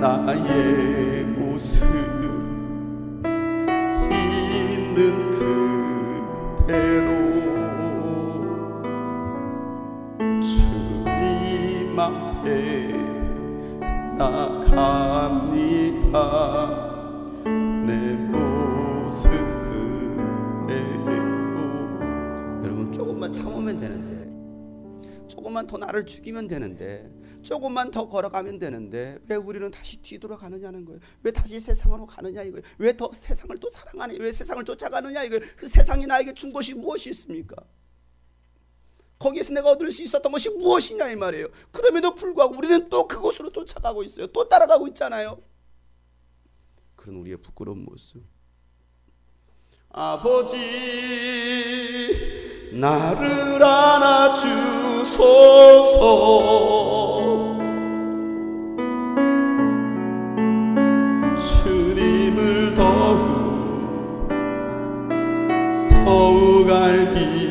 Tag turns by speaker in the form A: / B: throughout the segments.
A: 나의 모습 있는 그대로. 주님 앞에 나갑니다. 내 모습 그대로. 여러분 조금만 참으면 되는데 조금만 더 나를 죽이면 되는데 조금만 더 걸어가면 되는데 왜 우리는 다시 뒤돌아가느냐는 거예요. 왜 다시 세상으로 가느냐 이거예요. 왜 더 세상을 또 사랑하냐? 왜 세상을 쫓아가느냐 이거예요. 그 세상이 나에게 준 것이 무엇이 있습니까? 거기에서 내가 얻을 수 있었던 것이 무엇이냐 이 말이에요. 그럼에도 불구하고 우리는 또 그곳으로 쫓아가고 있어요. 또 따라가고 있잖아요. 그런 우리의 부끄러운 모습. 아버지 나를 안아 주소서 더욱 알기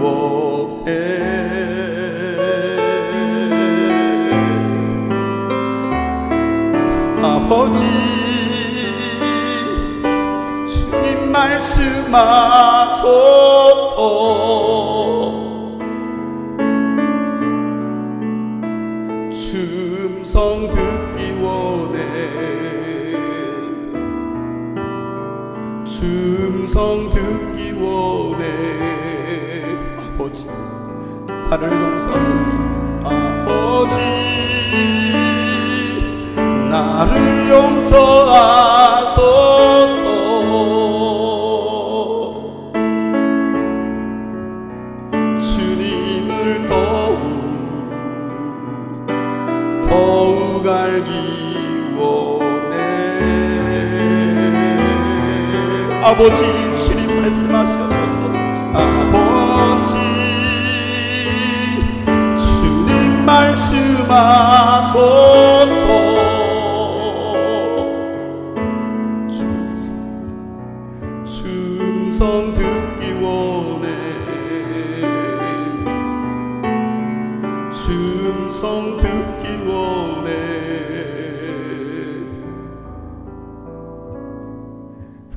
A: 원해. 아버지 주님 말씀하소서. 춤성 듣기 원해 춤성 듣기 원해. 아버지 나를 용서하소서 아버지 나를 용서하소서. 주님을 더욱 더욱 알기 원 아버지 주님 말씀하셔서 아버지 주님 말씀하소서. 충성 충성 듣기 원해. 충성 듣기 원해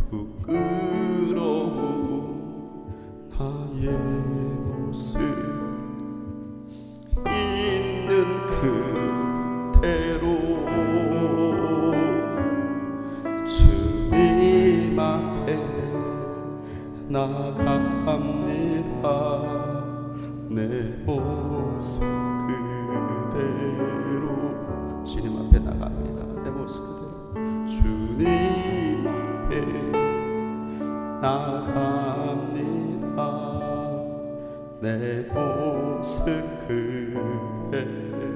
A: 부끄러운 나의 모습 있는 그대로 주님 앞에 나갑니다. 내 모습 그대로 주님 앞에 나갑니다. 내 모습 나갑니다. 내 모습 그대로